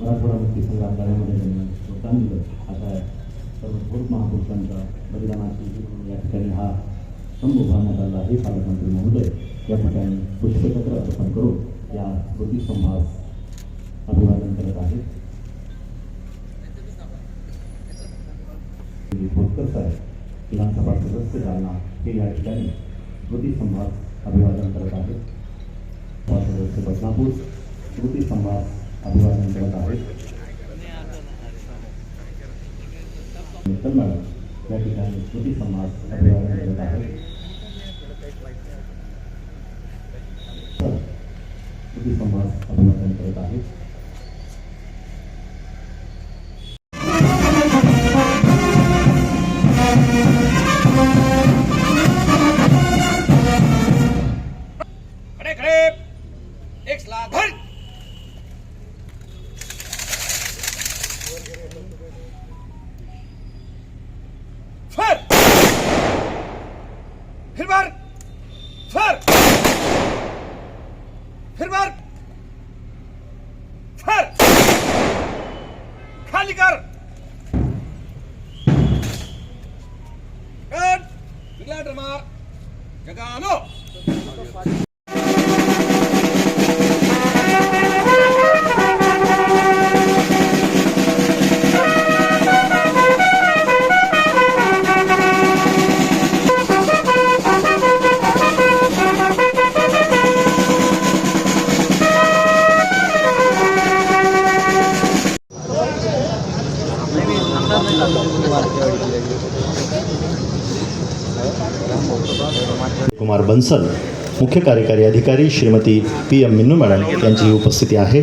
मराठवाडा मुक्ती संग्राम लढ्यामध्ये त्यांनी योगदान दिलं. अशा सर्व थोर महापुरुषांच्या बलिदानाची या ठिकाणी हा स्तंभ उभारण्यात आला हे पालकमंत्री महोदय या ठिकाणी पुष्पचक्र अर्पण करून या स्मृतिस्तंभास अभिवादन करत आहेत बोरकर साहेब विधानसभा सदस्य जालना हे या ठिकाणी स्मृतिस्तंभास अभिवादन करत आहेत. सदस्य बदनापूर स्मृतिस्तंभास अभिवादन करत आहेत मित्तल या ठिकाणी स्मृतिस्तंभास अभिवादन करत आहेत अभिवादन करत आहेत बन्सल मुख्य कार्यकारी अधिकारी Shrimati P M Minnu madam यांची उपस्थिती आहे.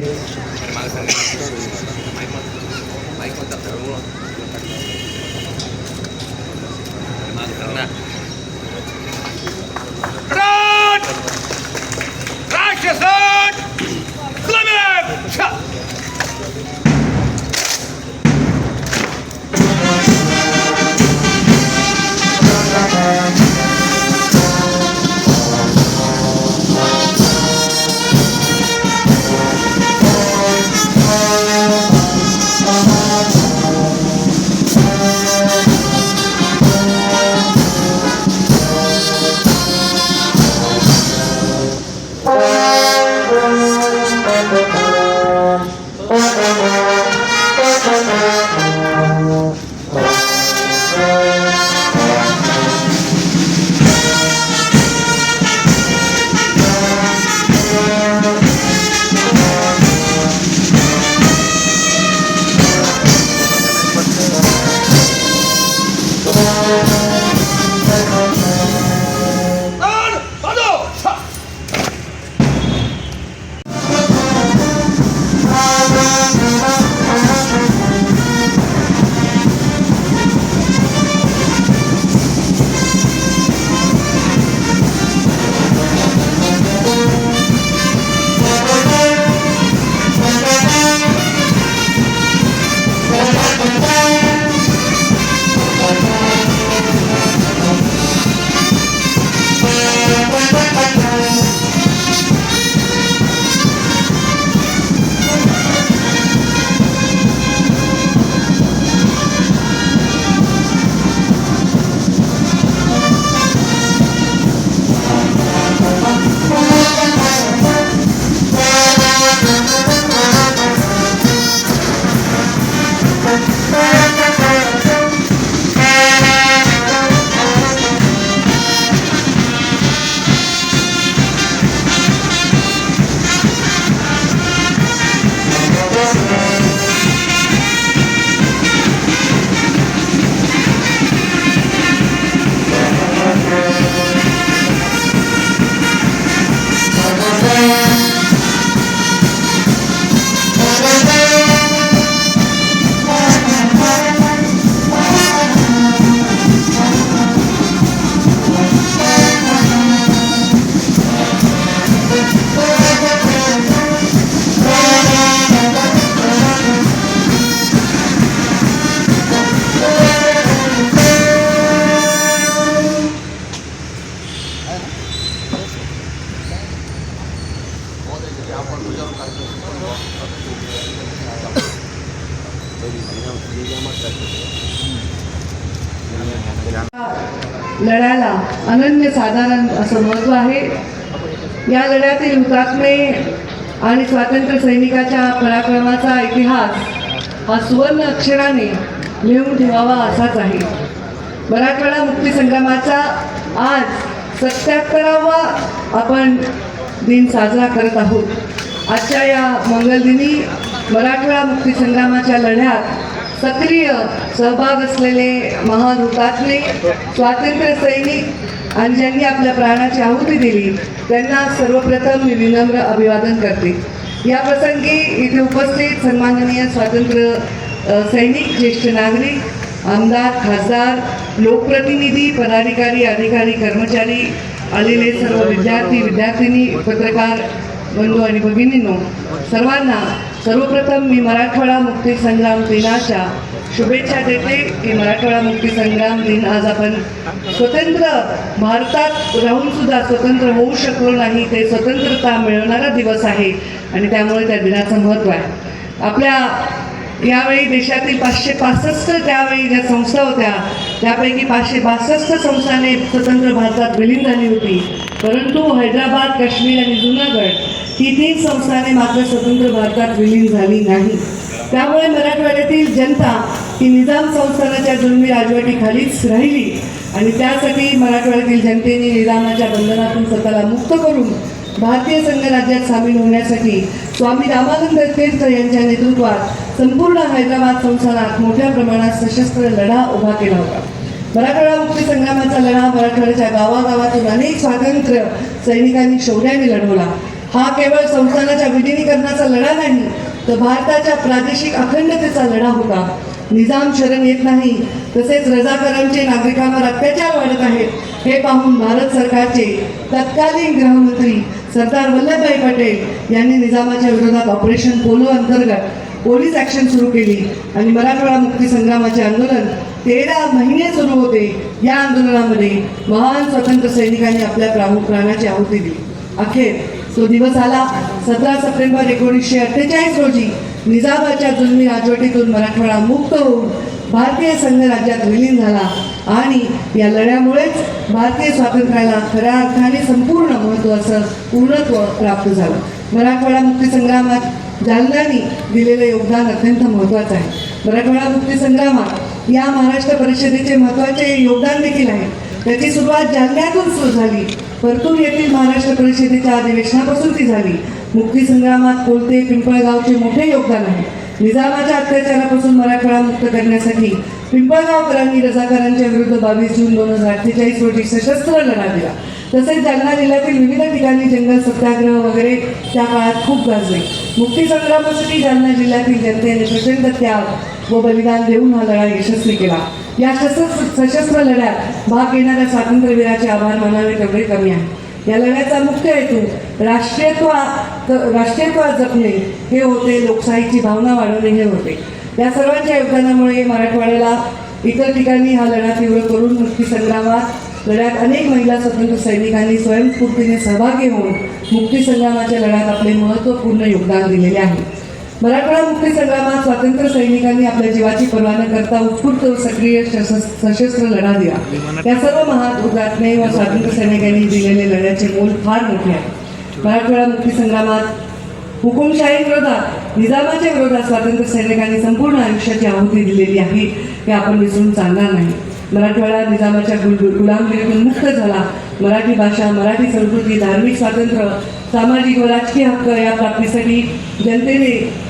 लढ्याला अनन्य साधारण असं महत्त्व आहे. या लढ्यातील हुतात्मे आणि स्वातंत्र्य सैनिकाच्या पराक्रमाचा इतिहास हा सुवर्ण अक्षराने लिहून ठेवावा असाच आहे. मराठवाडा मुक्तीसंग्रामाचा आज सत्याहत्तरावा आपण दिन साजरा करत आहोत. आजच्या या मंगलदिनी मराठवाडा मुक्तीसंग्रामाच्या लढ्यात सक्रिय सहभाग असलेले महान हुतात्मे स्वातंत्र्य सैनिक आणि ज्यांनी आपल्या प्राणाची आहुती दिली त्यांना सर्वप्रथम मी विनम्र अभिवादन करते. या प्रसंगी इथे उपस्थित सन्माननीय स्वातंत्र्य सैनिक ज्येष्ठ नागरिक आमदार खासदार लोकप्रतिनिधी पदाधिकारी अधिकारी कर्मचारी आलेले सर्व विद्यार्थी विद्यार्थिनी पत्रकार बंधू आणि भगिनींनो सर्वांना सर्वप्रथम मी मराठवाडा मुक्ती संग्राम दिनाच्या शुभेच्छा देते. की मराठवाडा मुक्ती संग्राम दिन आज आपण स्वतंत्र भारतात राहून सुद्धा स्वतंत्र होऊ शकलो नाही ते स्वतंत्रता मिळवणारा दिवस आहे आणि त्यामुळे त्या दिनाचं महत्त्व आहे. आपल्या यावेळी देशातील पाचशे पासष्ट त्यावेळी ज्या संस्था होत्या त्यापैकी पाचशे बासष्ट संस्थाने स्वतंत्र भारतात विलीन झाली होती. परंतु हैदराबाद काश्मीर आणि जुनागड ही संस्थाने मात्र स्वतंत्र भारतात विलीन झाली नाही. त्यामुळे मराठवाड्यातील जनता ही निजाम संस्थानाच्या जुलमी राजवटीखालीच राहिली आणि त्यासाठी मराठवाड्यातील जनतेने निजामाच्या बंधनातून स्वतःला मुक्त करून भारतीय संघराज्यात सामील होण्यासाठी स्वामी रामानंद तीर्थ यांच्या नेतृत्वात संपूर्ण हैदराबाद संस्थानात मोठ्या प्रमाणात सशस्त्र लढा उभा केला होता. मराठवाडा मुक्ती संग्रामाचा लढा मराठवाड्याच्या गावागावातून अनेक स्वातंत्र्य सैनिकांनी शौर्याने लढवला. हा केवळ संस्थानाच्या विलिनीकरणाचा लढा नाही तर भारताच्या प्रादेशिक अखंडतेचा लढा होता. निजाम शरण येत नाही तसेच रजाकरांचे नागरिकांवर अत्याचार वाढत आहेत हे पाहून भारत सरकारचे तत्कालीन गृहमंत्री सरदार वल्लभभाई पटेल यांनी निजामाच्या विरोधात ऑपरेशन पोलो अंतर्गत पोलीस ॲक्शन सुरू केली आणि मराठवाडा मुक्ती संग्रामाचे आंदोलन तेरा महिने सुरू होते. या आंदोलनामध्ये महान स्वतंत्र सैनिकांनी आपल्या प्राणू प्राणाची आहुती दिली. अखेर तो दिवस आला सतरा सप्टेंबर एकोणीसशे अठ्ठेचाळीस रोजी निजामाच्या जुलमी राजवटीतून मराठवाडा मुक्त होऊन भारतीय संघ राज्यात विलीन झाला. आणि या लढ्यामुळेच भारतीय स्वातंत्र्याला खऱ्या अर्थाने संपूर्ण महत्त्वाचं पूर्णत्व प्राप्त झालं. मराठवाडा मुक्तीसंग्रामात जालन्यानी दिलेलं योगदान अत्यंत महत्त्वाचं आहे. मराठवाडा मुक्ती संग्रामात या महाराष्ट्र परिषदेचे महत्त्वाचे योगदान देखील आहे. त्याची सुरुवात जालन्यातून सुरू झाली. परतूर येथील महाराष्ट्र परिषदेच्या अधिवेशनापासून ती झाली. मुक्ती संग्रामात कोलते पिंपळगावचे मोठे योगदान आहे. निजामाच्या अत्याचारापासून मराठवाडा मुक्त करण्यासाठी पिंपळगावकरांनी रजाकारांच्या विरुद्ध बावीस जून दोन हजार अठ्ठेचाळीस रोजी सशस्त्र लढा दिला. तसेच जालना जिल्ह्यातील विविध ठिकाणी जंगल सत्याग्रह वगैरे त्या काळात खूप गाजले. मुक्ती संग्रामासाठी जालना जिल्ह्यातील जनतेने प्रचंड त्याग व बलिदान देऊन हा लढा यशस्वी केला. या सशस्त्र सशस्त्र लढ्यात भाग घेणाऱ्या स्वातंत्र्यवीराचे आभार मानावे तेवढे कमी आहे. या लढ्याचा मुख्य हेतू राष्ट्रीयत्वा राष्ट्रीयत्व जपणे. हे होते लोकशाहीची भावना वाढवणे हे होते. या सर्वांच्या योगदानामुळे मराठवाड्याला इतर ठिकाणी हा लढा तीव्र करून मुक्ती संग्रामात लढ्यात अनेक महिला स्वतंत्र सैनिकांनी स्वयंस्फूर्तीने सहभागी होऊन मुक्ती संग्रामाच्या लढ्यात आपले महत्त्वपूर्ण योगदान दिलेले आहे. मराठवाडा मुक्ती संग्रामात स्वातंत्र्य सैनिकांनी आपल्या जीवाची पर्वा न करता उत्स्फूर्त सक्रिय सशस्त्र लढा दिला. या सर्व महान हुतात्मे व स्वातंत्र्य सैनिकांनी दिलेले लढ्याचे मोल फार मोठे आहे. मराठवाडा मुक्ती संग्रामात हुकुमशाही विरोधात निजामाच्या विरोधात स्वातंत्र्य सैनिकांनी संपूर्ण आयुष्याची आहुती दिलेली आहे हे आपण विसरून चालणार नाही. मराठवाडा निजामाच्या गुलामगिरीतून मुक्त झाला मराठी भाषा मराठी संस्कृती धार्मिक स्वातंत्र्य सामाजिक व राजकीय हक्क या प्राप्तीसाठी जनतेने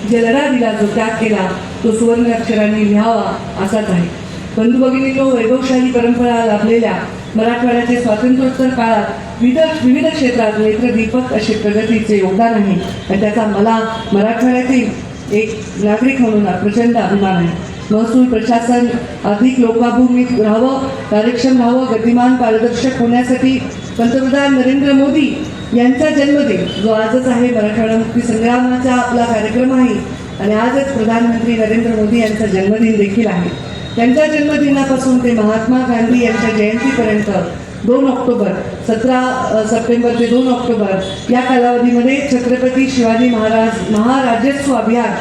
जे लढा दिला जो त्याग केला तो सुवर्ण अक्षरांनी लिहावा असाच आहे. बंधू भगिनींनो वैभवशाली परंपरा लाभलेल्या मराठवाड्याचे स्वातंत्र्योत्तर काळात विविध विविध क्षेत्रात नेत्रदीपक असे प्रगतीचे योगदान आहे. आणि त्याचा मला मराठवाड्यातील एक नागरिक म्हणून प्रचंड अभिमान आहे. महसूल प्रशासन अधिक लोकाभिमुख राहावं कार्यक्षम राहावं गतिमान पारदर्शक होण्यासाठी पंतप्रधान नरेंद्र मोदी यांचा जन्मदिन जो आजच आहे मराठवाडा मुक्ती संग्रामाचा आपला कार्यक्रम आहे आणि आजच प्रधानमंत्री नरेंद्र मोदी यांचा जन्मदिन देखील आहे. त्यांच्या जन्मदिनापासून ते महात्मा गांधी यांच्या जयंतीपर्यंत दोन ऑक्टोबर सतरा सप्टेंबर ते दोन ऑक्टोबर या कालावधीमध्ये छत्रपती शिवाजी महाराज महाराजस्व अभियान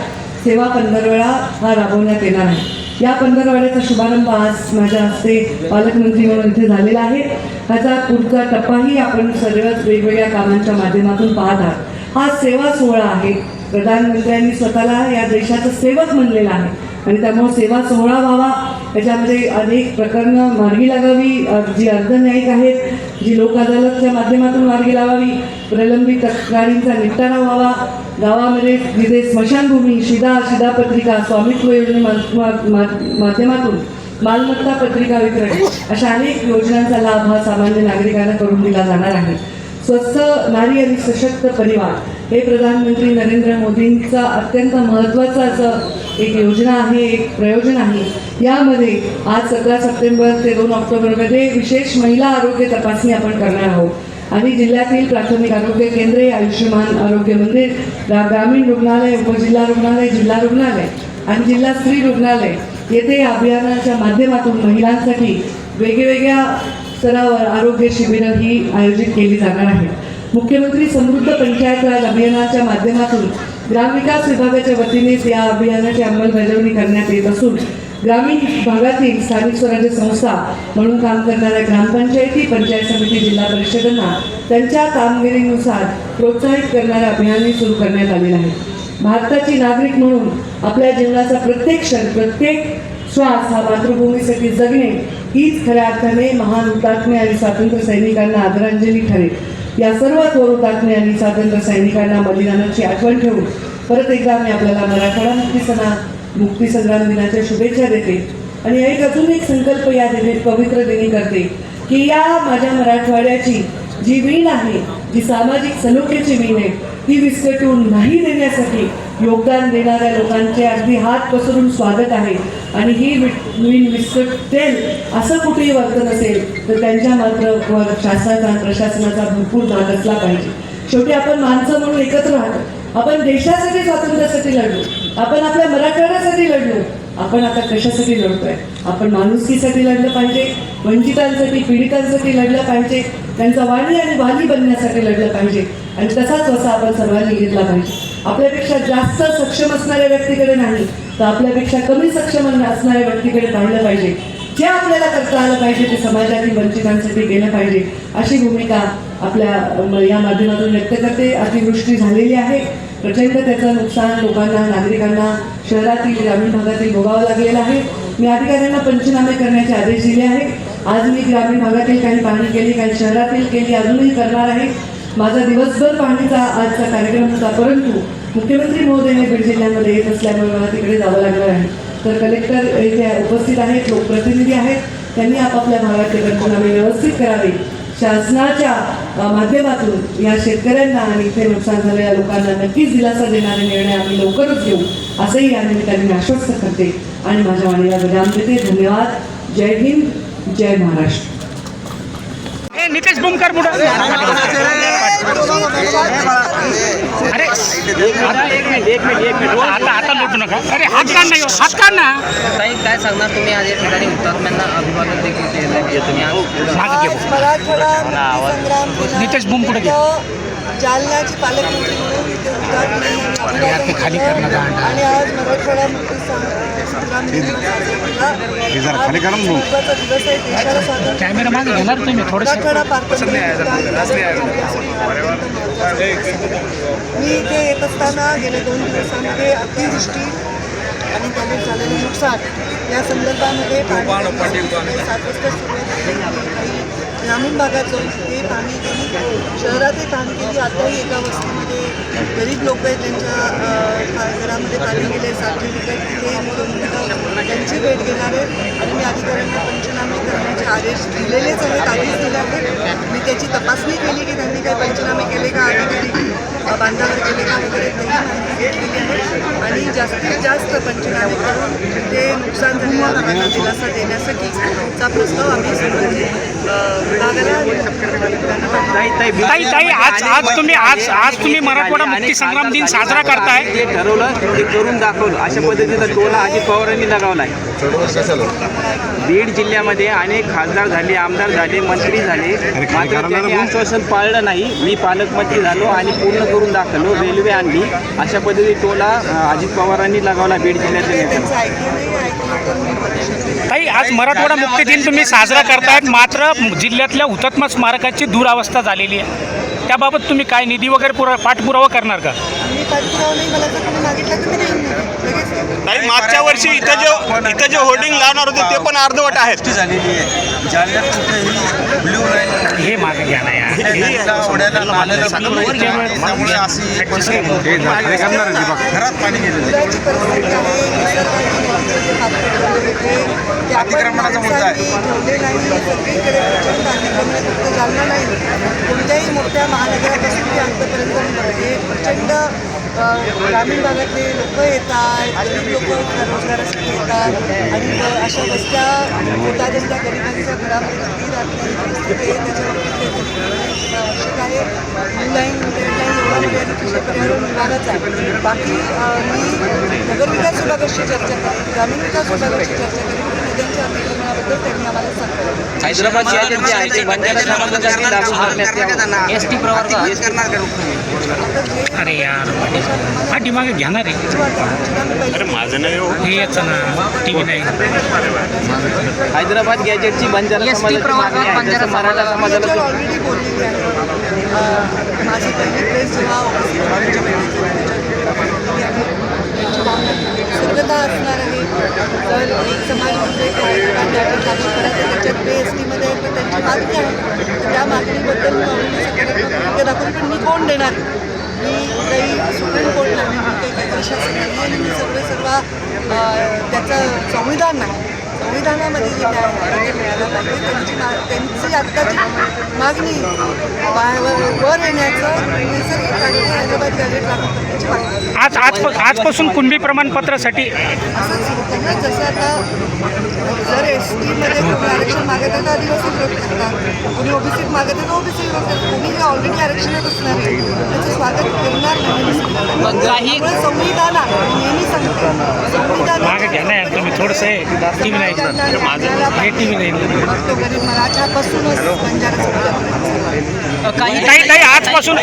सेवा पंधरवडा हा राबवण्यात येणार आहे. या पंधरवड्याचा शुभारंभ आज माझ्या हस्ते पालकमंत्री म्हणून इथे झालेला आहे. ह्याचा पुढचा टप्पाही आपण सर्वच वेगवेगळ्या कामांच्या माध्यमातून पाहत आहात. हा सेवा सोहळा आहे. प्रधानमंत्र्यांनी स्वतःला या देशाचं सेवक म्हणलेला आहे. आणि त्यामुळे सेवा सोहळा व्हावा त्याच्यामध्ये अनेक प्रकरणं मार्गी लागावी जी अर्धन्यायिक आहेत जी लोक अदालतच्या माध्यमातून मार्गी लावावी प्रलंबित तक्रारींचा निपटारा व्हावा. गावामध्ये जिथे स्मशानभूमी शिदा शिधापत्रिका स्वामित्व योजने माध्यमातून मालमत्ता पत्रिका वितरण अशा अनेक योजनांचा लाभ हा सामान्य नागरिकांना करून दिला जाणार आहे. स्वस्थ नारी आणि सशक्त परिवार हे प्रधानमंत्री नरेंद्र मोदींचा अत्यंत महत्त्वाचा असं एक योजना आहे एक प्रयोजन आहे. यामध्ये आज सतरा सप्टेंबर ते दोन ऑक्टोबरमध्ये विशेष महिला आरोग्य तपासणी आपण करणार आहोत. आणि जिल्ह्यातील प्राथमिक आरोग्य केंद्रे आयुष्यमान आरोग्य मंदिर ग्रा- ग्रामीण रुग्णालय उपजिल्हा रुग्णालय जिल्हा रुग्णालय आणि जिल्हा स्त्री रुग्णालय. येथे या अभियानाच्या माध्यमातून महिलांसाठी वेगवेगळ्या स्तरावर आरोग्य शिबिरं ही आयोजित केली जाणार आहेत. मुख्यमंत्री समृद्ध पंचायत राज अभियानाच्या माध्यमातून ग्रामविकास विभागाच्या वतीनेच या अभियानाची अंमलबजावणी करण्यात येत असून ग्रामीण भागातील स्थानिक स्वराज्य संस्था म्हणून काम करणाऱ्या ग्रामपंचायती पंचायत समिती जिल्हा परिषदांना त्यांच्या कामगिरीनुसार प्रोत्साहित करणाऱ्या अभियानही सुरू करण्यात आलेलं आहे. भारताची नागरिक म्हणून आपल्या जीवनाचा प्रत्येक क्षण प्रत्येक श्वास हा मातृभूमीसाठी जगणे हीच खऱ्या अर्थाने महान हुतात्मे आणि स्वातंत्र्य सैनिकांना आदरांजली ठरेल. या सर्व थोरुतात्मे आणि स्वातंत्र्य सैनिकांना बलिदानाची आठवण ठेवून परत एकदा मी आपल्याला मराठवाडा मुक्ती सणा मुक्ती संग्राम दिनाच्या शुभेच्छा देते. आणि एक अजून एक संकल्प या दिनी पवित्र दिनी करते की या माझ्या मराठवाड्याची जी वीण आहे जी सामाजिक सलोख्याची वीण आहे ती विस्कटून नाही देण्यासाठी योगदान देणाऱ्या लोकांचे अगदी हात पसरून स्वागत आहे. आणि ही मी वीण असं कुठेही वर्तन असेल तर त्यांच्या मात्र शासनाचा प्रशासनाचा भरपूर नाद असला पाहिजे. शेवटी आपण माणसं म्हणून एकत्र राहतो आपण देशासाठी स्वातंत्र्यासाठी लढलो. आपण आपल्या मराठवाड्यासाठी लढलो. आपण आता कशासाठी लढतोय? आपण माणुसकीसाठी लढलं पाहिजे वंचितांसाठी पीडितांसाठी लढलं पाहिजे त्यांचा वाणी आणि वाली बनण्यासाठी लढलं पाहिजे. आणि तसाच वसा आपण सर्वांनी घेतला पाहिजे आपल्यापेक्षा जास्त सक्षम असणाऱ्या व्यक्तीकडे नाही तर आपल्यापेक्षा कमी सक्षम असणाऱ्या व्यक्तीकडे पाहिलं पाहिजे. जे आपल्याला करता आलं पाहिजे ते समाजातील वंचितांसाठी केलं पाहिजे अशी भूमिका आपल्या या माध्यमातून व्यक्त करते. अतिवृष्टी झालेली आहे. प्रचंड त्याचं नुकसान लोकांना नागरिकांना शहरातील ग्रामीण भागातील भोगावं लागलेलं आहे. मी अधिकाऱ्यांना पंचनामे करण्याचे आदेश दिले आहेत आज मी ग्रामीण भागातील काही पाहणी केली काही शहरातील केली अजूनही करणार आहे. माझा दिवसभर पाहणीचा आजचा कार्यक्रम होता परंतु मुख्यमंत्री महोदय बीड जिल्ह्यामध्ये येत असल्यामुळे मला तिकडे जावं लागणार आहे. तर कलेक्टर इथे उपस्थित आहेत लोकप्रतिनिधी आहेत त्यांनी आपापल्या भागातले पंचनामे व्यवस्थित करावे. शासनाच्या माध्यमातून या शेतकऱ्यांना आणि इथे नुकसान झालेल्या लोकांना नक्कीच दिलासा देणारे निर्णय आम्ही लवकरच घेऊ असंही या निमित्ताने मी आश्वस्त करते. आणि माझ्या वाणीला विराम देते धन्यवाद. जय हिंद जय महाराष्ट्र. नितेश बुमकर पुढं अरे आता एक मिनिट एक मिनिट एक मिनिट आता आता लुटू नका अरे हात काढ नाही हात काढ ना ताई काय सांगणार तुम्ही आज या ठिकाणी हुतात्म्यांना अभिवादन देखील केलं. तुम्ही आज मागे घे नितेश बुम पुढे घे. जालन्याचे पालकमंत्री म्हणून ते गांड. आणि आज मराठवाडा मुक्ती संग्राम महत्त्वाचा दिवस आहे. देशाला स्वातंत्र्य पारतंत्र्य मी इथे येत असताना गेल्या दोन दिवसांमध्ये अतिवृष्टी आणि त्याने झालेलं नुकसान या संदर्भामध्ये सात वाजता. काही ग्रामीण भागात जाऊन ते पाणी केली शहरातही पाणी केली. आताही एका वस्तीमध्ये गरीब लोक आहेत त्यांच्या घरामध्ये पाणी गेले साठे विकत तिथे मी त्यांची भेट घेणार आहे. आणि मी अधिकाऱ्यांना पंचनामे करण्याचे आदेश दिलेलेच आहेत आधीच दिले आहेत मी त्याची तपासणी केली की त्यांनी काही पंचनामे केले का? अधिकारी बांधावर वगैरे. आणि जास्तीत जास्त पंचनामे करून ते नुकसान झालेल्या लोकांना दिलासा देण्यासाठी. चा प्रस्ताव आम्ही. ताई ताई आज आज तुम्ही आज आज तुम्ही मराठवाडा मुक्ती संग्राम दिन साजरा करताय. जे ठरवलं ते करून दाखवलं. अशा पद्धतीचा टोला अजित पवारांनी लगावलाय. बीड जिल्ह्यामध्ये अनेक खासदार झाले आमदार झाले मंत्री झाले. मात्र त्यांनी आश्वासन पाळलं नाही. मी पालकमंत्री झालो आणि पूर्ण करून दाखवलो. रेल्वे आणली. अशा पद्धती टोला अजित पवारांनी लगावला बीड परीक्षा ताई आज मराठवाडा मुक्ती दिन तुम्ही साजरा करतायत. मात्र जिल्ह्यातल्या हुतात्मा स्मारकाची दुरावस्था झालेली आहे. त्याबाबत तुम्ही काय निधी वगैरे पुरा पाठपुरावा करणार का? मी पाठपुरावा नाही मला जर कोणी मागितलं तर मी देईन निधी. लगेच नाही मागच्या वर्षी इथं जे इथं जे होर्डिंग लावणार होते ते पण अर्धवट आहेत. झालेली आहे. जालन्यात कुठेही ब्ल्यू लाईन हे मागे घ्या ना यार. नाल्याला blue line. त्यामुळे अशी परिस्थिती. घरात पाणी गेलेलं आहे. अतिक्रमणाचा मुद्दा आहे. जालना नाही कोणत्याही मोठ्या महानगरापासून ते अंतपर्यंत हे प्रचंड ग्रामीण भागातले लोक येतात गरीब लोक रोजगारासाठी येतात आणि अशा बसत्या होतात ज्या गरिबांच्या घरामध्ये किती आहे आवश्यक आहे पर्यावरण विभागाचा बाकी मी मी नगरविकास विभागाशी चर्चा करेन ग्रामीण विकास विभागाशी चर्चा करेन. नद्यांच्या अतिक्रमणाबद्दल त्यांनी आम्हाला सांगितलं. हैदराबाद जे जे आहे ते बंजारा समाजासाठी लागू करण्यात यावं? एस टी प्रवर्ग अरे यार पाठीमागे घ्या ना रे हे. याचं ना टी व्ही नाही. हैदराबाद गॅजेटची बंजारा समाजाची मागणी आहे. जसं मराठा समाजाला- ऑलरेडी बोललेली माझी पहिली प्रेस जेव्हा असणार आहे. तर एक समाज म्हणजे काय लागू करायचं त्याच्यात पे एस टीमध्ये तर त्यांची मागणी आहे. तर त्या मागणीबद्दल मी सकारात्मक पण मी कोण देणार? मी काही सुप्रीम कोर्ट नाही मी काही काही प्रशासन नाही आणि मी सर्व सर्व त्याचं संविधान नाही. संविधानामध्ये जे काय आहे ते मिळालं पाहिजे त्यांची मा त्यांची आत्ताची मागणी वा- वर येण्याचं नैसर्गिक कार्य हैदराबाद गॅजेट लागू करण्याची मागणी आज आज आजपासून कुणबी प्रमाणपत्रासाठी असंच त्यांना जसं आता जर एस टीमध्ये कोणी आरक्षण मागत आहे तर आदिवासी विरोध करतात कोणी ओबीसीत मागत आहे तर ओबीसी विरोध करतात कोणी जे ऑलरेडी आरक्षणात असणार आहे त्याचं स्वागत करणार नाही. त्यामुळे संविधान आहे मी नेहमी सांगते संविधान मागे घ्या ना तुम्ही थोडंसं टी व्ही नाही बंजारा समाजापर्यंत काही ताई आजपासून